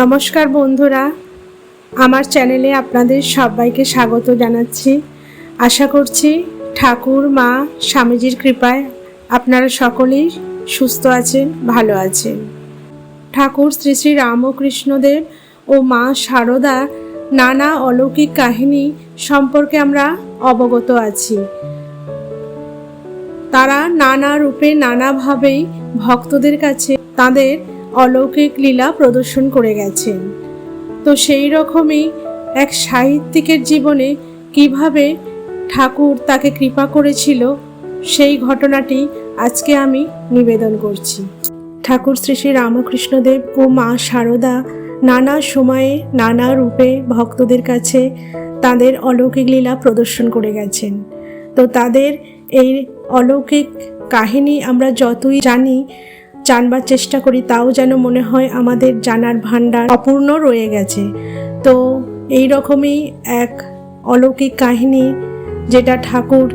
নমস্কার বন্ধুরা, আমার চ্যানেলে আপনাদের সবাইকে স্বাগত জানাচ্ছি। আশা করছি ঠাকুর, মা, স্বামীজির কৃপায় আপনারা সকলেই সুস্থ আছেন, ভালো আছেন। ঠাকুর শ্রী শ্রী রামকৃষ্ণদেব ও মা শারদা নানা অলৌকিক কাহিনী সম্পর্কে আমরা অবগত আছি। তারা নানা রূপে নানাভাবেই ভক্তদের কাছে তাদের অলৌকিক লীলা প্রদর্শন করে গেছেন। তো সেই রকমই এক সাহিত্যিকের জীবনে কীভাবে ঠাকুর তাকে কৃপা করেছিল, সেই ঘটনাটি আজকে আমি নিবেদন করছি। ঠাকুর শ্রী শ্রী রামকৃষ্ণদেব ও মা শারদা নানা সময়ে নানা রূপে ভক্তদের কাছে তাদের অলৌকিক লীলা প্রদর্শন করে গেছেন। তো তাদের এই অলৌকিক কাহিনী আমরা যতই জানি জানবার চেষ্টা করি, তাও যেন মনে হয় আমাদের জানার ভাণ্ডার অপূর্ণ রয়ে গেছে। তো এই রকমই এক অলৌকিক কাহিনী, যেটা ঠাকুর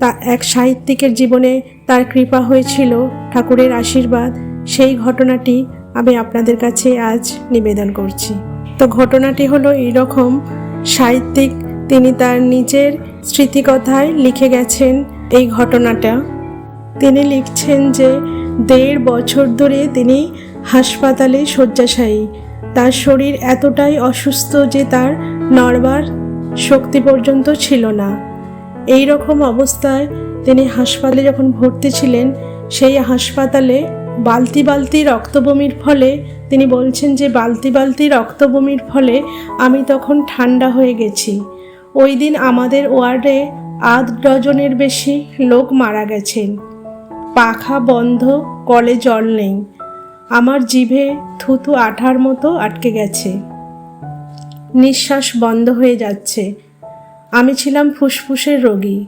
তা এক সাহিত্যিকের জীবনে তার কৃপা হয়েছিল, ঠাকুরের আশীর্বাদ, সেই ঘটনাটি আমি আপনাদের কাছে আজ নিবেদন করছি। তো ঘটনাটি হলো এইরকম সাহিত্যিক তিনি তার নিজের স্মৃতিকথায় লিখে গেছেন এই ঘটনাটা। তিনি লিখছেন যে, দেড় বছর ধরে তিনি হাসপাতালে শয্যাশায়ী। তার শরীর এতটাই অসুস্থ যে তার নড়বার শক্তি পর্যন্ত ছিল না। এই রকম অবস্থায় তিনি হাসপাতালে যখন ভর্তি ছিলেন, সেই হাসপাতালে বালতি বালতি রক্তবমির ফলে তিনি বলছেন যে, বালতি বালতি রক্তবমির ফলে আমি তখন ঠান্ডা হয়ে গেছি। ওই দিন আমাদের ওয়ার্ডে আধ ডজনের বেশি লোক মারা গেছেন। পাখা বন্ধ, কলে জল নেই। আমার জিভে থুতু আঠার মতো আটকে গেছে। নিঃশ্বাস বন্ধ হয়ে যাচ্ছে। আমি ছিলাম ফুসফুসের রোগী।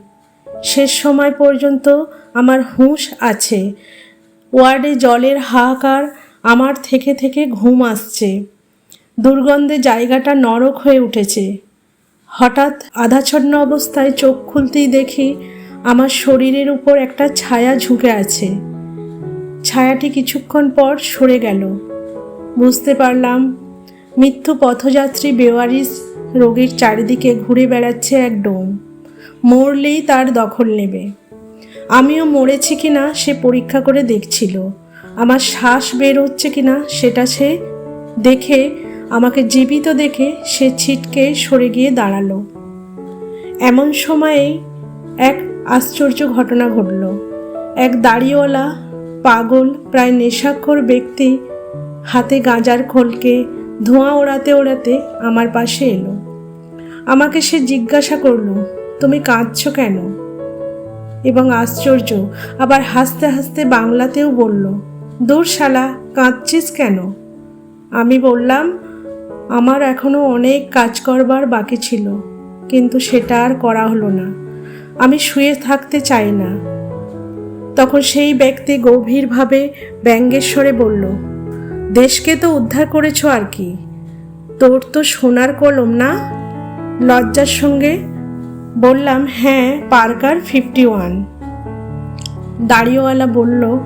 শেষ সময় পর্যন্ত আমার হুঁশ আছে। ওয়ার্ডে জলের হাহাকার আমার থেকে থেকে ঘুম আসছে। দুর্গন্ধে জায়গাটা নরক হয়ে উঠেছে। হঠাৎ আধাছন্ন অবস্থায় চোখ খুলতেই দেখি আমার শরীরের উপর একটা ছায়া ঝুঁকে আছে। ছায়াটি কিছুক্ষণ পর সরে গেল। বুঝতে পারলাম মৃত্যু পথযাত্রী বেওয়ারিস রোগীর চারিদিকে ঘুরে বেড়াচ্ছে এক ডোম। মরলেই তার দখল নেবে। আমিও মরেছি কিনা সে পরীক্ষা করে দেখছিল। আমার শ্বাস বের হচ্ছে কিনা সেটা সে দেখে, আমাকে জীবিত দেখে সে ছিটকে সরে গিয়ে দাঁড়াল। এমন সময়েই এক আশ্চর্য ঘটনা ঘটল। এক দাড়িওয়ালা পাগল, প্রায় নেশাক্ষর ব্যক্তি হাতে গাঁজার খোলকে ধোঁয়া ওড়াতে ওড়াতে আমার পাশে এলো। আমাকে সে জিজ্ঞাসা করল, তুমি কাঁদছো কেন? এবং আশ্চর্য, আবার হাসতে হাসতে বাংলাতেও বলল দূর শালা কাঁদছিস কেন? আমি বললাম, আমার এখনও অনেক কাজ করবার বাকি ছিল, কিন্তু সেটা আর করা হলো না। আমি শুয়ে থাকতে চাই না। তখন সেই ব্যক্তি গভীরভাবে ব্যঙ্গেশ্বরে বলল, দেশকে তো উদ্ধার করেছ আর কি? তোর তো সোনার কলম না? লজ্জার সঙ্গে বললাম হ্যাঁ পার্কার ফিফটি ওয়ান। দাড়িওয়ালা বলল,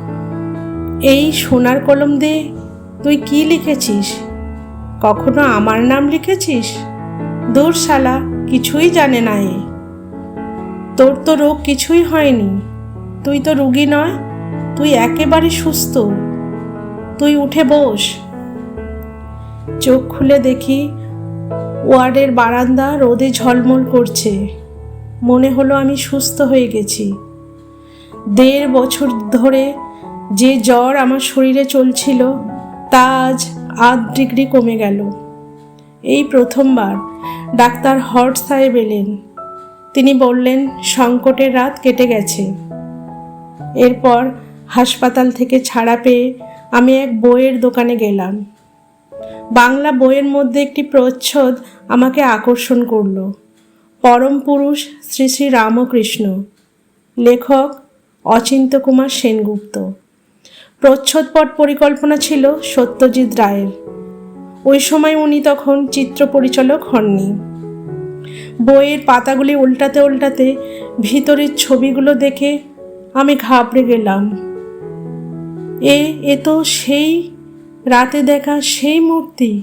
এই সোনার কলম দিয়ে তুই কি লিখেছিস? কখনো আমার নাম লিখেছিস? দূর শালা কিছুই জানে না এ। তোর তো রোগ কিছুই হয়নি। তুই তো রুগী নয়, তুই একেবারে সুস্থ। তুই উঠে বস। চোখ খুলে দেখি ওয়ার্ডের বারান্দা রোদে ঝলমল করছে। মনে হলো আমি সুস্থ হয়ে গেছি। দেড় বছর ধরে যে জ্বর আমার শরীরে চলছিল, তা আজ আধ ডিগ্রি কমে গেল। এই প্রথমবার ডাক্তার হট সাহেব এলেন। তিনি বললেন, সংকটের রাত কেটে গেছে। এরপর হাসপাতাল থেকে ছাড়া পেয়ে আমি এক বইয়ের দোকানে গেলাম। বাংলা বইয়ের মধ্যে একটি প্রচ্ছদ আমাকে আকর্ষণ করল। পরম পুরুষ শ্রী শ্রী রামকৃষ্ণ। লেখক অচিন্ত কুমার সেনগুপ্ত। প্রচ্ছদপট পরিকল্পনা ছিল সত্যজিৎ রায়ের। ওই সময় উনি তখন চিত্র পরিচালক হননি। বইয়ের পাতাগুলি উল্টাতে উল্টাতে ভিতরের ছবিগুলো দেখে আমি ঘাবড়ে গেলাম। এ এ তো সেই রাতে দেখা সেই মূর্তি।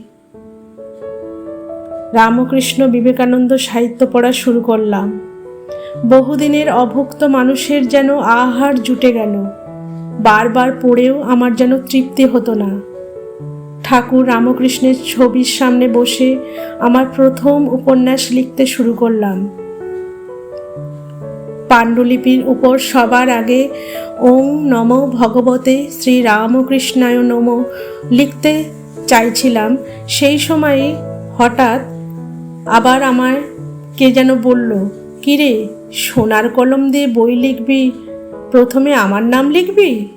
রামকৃষ্ণ বিবেকানন্দ সাহিত্য পড়া শুরু করলাম। বহুদিনের অভুক্ত মানুষের যেন আহার জুটে গেল। বারবার পড়েও আমার যেন তৃপ্তি হতো না। ঠাকুর রামকৃষ্ণের ছবির সামনে বসে আমার প্রথম উপন্যাস লিখতে শুরু করলাম। পাণ্ডুলিপির উপর সবার আগে ওং নম ভগবতে শ্রী রামকৃষ্ণায় নম লিখতে চাইছিলাম। সেই সময়ে হঠাৎ আবার আমার কে যেন বলল, কিরে, সোনার কলম দিয়ে বই লিখবি? প্রথমে আমার নাম লিখবি?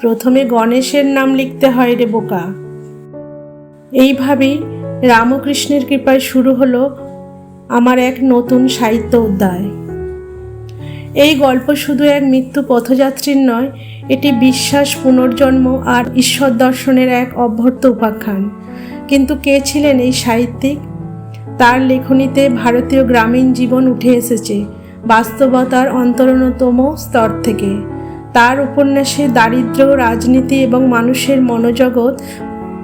প্রথমে গণেশের নাম লিখতে হয় রে বোকা। এইভাবেই রামকৃষ্ণের কৃপায় শুরু হলো আমার এক নতুন সাহিত্য অধ্যায়। এই গল্প শুধু এক মৃত্যু পথযাত্রীর নয়, এটি বিশ্বাস, পুনর্জন্ম আর ঈশ্বর দর্শনের এক অভ্যর্থ উপাখ্যান। কিন্তু কে ছিলেন এই সাহিত্যিক? তার লেখনীতে ভারতীয় গ্রামীণ জীবন উঠে এসেছে, বাস্তবতার অন্তরণতম স্তর থেকে। তার উপন্যাসে দারিদ্র্য, রাজনীতি এবং মানুষের মনোজগৎ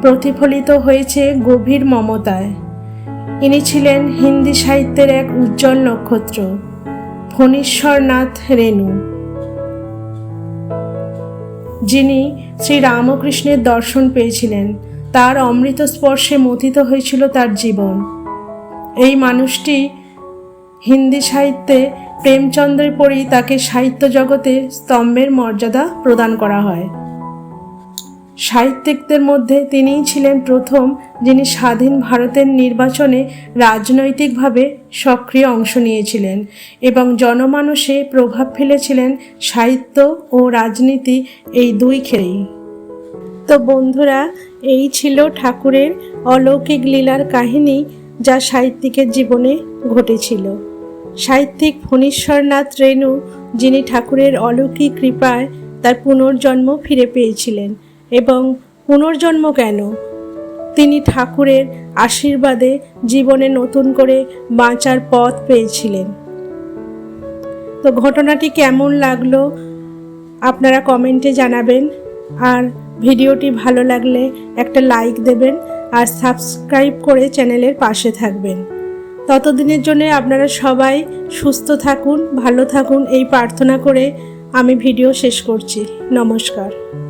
প্রতিফলিত হয়েছে গভীর মমতায়। ইনি ছিলেন হিন্দি সাহিত্যের এক উজ্জ্বল নক্ষত্র, ফণীশ্বরনাথ রেণু। যিনি শ্রী রামকৃষ্ণের দর্শন পেয়েছিলেন, তার অমৃত স্পর্শে মথিত হয়েছিল তার জীবন। এই মানুষটি হিন্দি সাহিত্যে প্রেমচন্দ্রের পরই তাকে সাহিত্য জগতে স্তম্ভের মর্যাদা প্রদান করা হয়। সাহিত্যিকদের মধ্যে তিনিই ছিলেন প্রথম যিনি স্বাধীন ভারতের নির্বাচনে রাজনৈতিকভাবে সক্রিয় অংশ নিয়েছিলেন এবং জনমানসে প্রভাব ফেলেছিলেন সাহিত্য ও রাজনীতি এই দুই খেয়েই তো বন্ধুরা, এই ছিল ঠাকুরের অলৌকিক লীলার কাহিনী যা সাহিত্যিকের জীবনে ঘটেছিল। সাহিত্যিক ফণীশ্বরনাথ রেণু, যিনি ঠাকুরের অলৌকিক কৃপায় তার পুনর্জন্ম ফিরে পেয়েছিলেন এবং পুনর্জন্ম কেন? তিনি ঠাকুরের আশীর্বাদে জীবনে নতুন করে বাঁচার পথ পেয়েছিলেন। তো ঘটনাটি কেমন লাগল আপনারা কমেন্টে জানাবেন। আর ভিডিওটি ভালো লাগলে একটা লাইক দেবেন আর সাবস্ক্রাইব করে চ্যানেলের পাশে থাকবেন। ততদিনের জন্য আপনারা সবাই সুস্থ থাকুন, ভালো থাকুন, এই প্রার্থনা করে আমি ভিডিও শেষ করছি। নমস্কার।